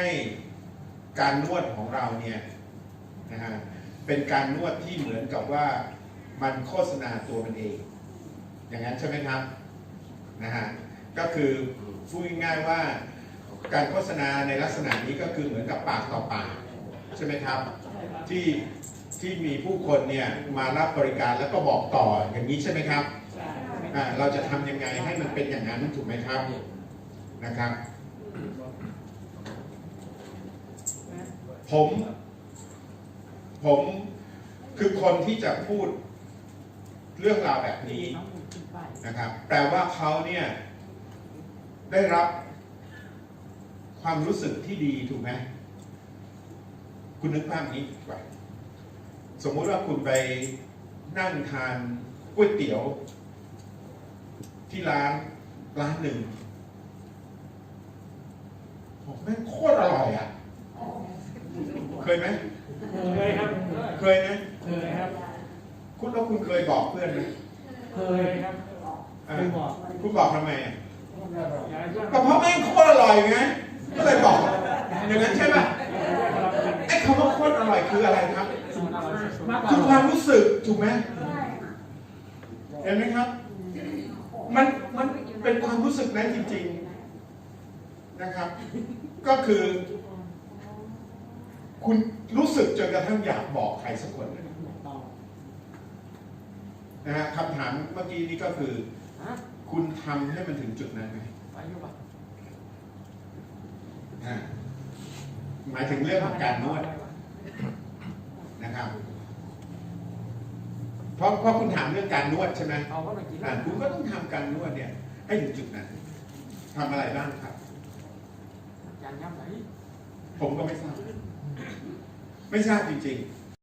ให้การนวดของเราเนี่ยนะฮะเป็นการนวดที่เหมือนกับว่ามันโฆษณาตัวมันเอง อย่างนั้นใช่ไหมครับนะฮะก็คือพูดง่ายๆว่าการโฆษณาในลักษณะนี้ก็คือเหมือนกับปากต่อปากใช่ไหมครับที่ที่มีผู้คนเนี่ยมารับบริการแล้วก็บอกต่ออย่างนี้ใช่ไหมครับเราจะทำยังไงให้มันเป็นอย่างนั้นถูกไหมครับนะครับ ผม ผมคือคนที่จะพูดเรื่องราวแบบนี้นะครับ แปลว่าเขาเนี่ยได้รับความรู้สึกที่ดีถูกไหมคุณนึกภาพนี้ดีกว่าสมมุติว่าคุณไปนั่งทานก๋วยเตี๋ยว ที่ร้านร้านหนึ่งผมแม่งโคตรอร่อยอะ เคยไหมเคยครับ เคยนะเคยครับ คุณแล้วคุณเคยบอกเพื่อนไหมเคยครับอ่าเคยบอก คุณบอกทำไมอะอย่าให้เพื่อนก็เพราะแม่งโคตรอร่อยไงก็เลยบอกอย่างนั้นใช่ป่ะไอ้คำว่าโคตรอร่อยคืออะไรครับมากกคือคว่าวามรู้สึกถูกไหมเห็นไหมครับ มันมันเป็นความรู้สึกนั้นจริง ๆ นะครับ ก็คือ คุณรู้สึกจนกระทั่งอยากบอกใครสักคนหนึ่งนะฮะคำถามเมื่อกี้นี้ก็คือ คุณทำให้มันถึงจุดนั้นไหมอ่าหมายถึงเรื่องของการนวดนะครับเพราะเพราะคุณถามเรื่องการนวดใช่ไหมเอาเข้าไปกินอ่าคุณก็ต้องทำการนวดเนี่ย ให้ถึงจุดนั้นทำอะไรบ้างครับจานย่ำไหนผมก็ไม่ทราบ ไม่ทราบจริงๆ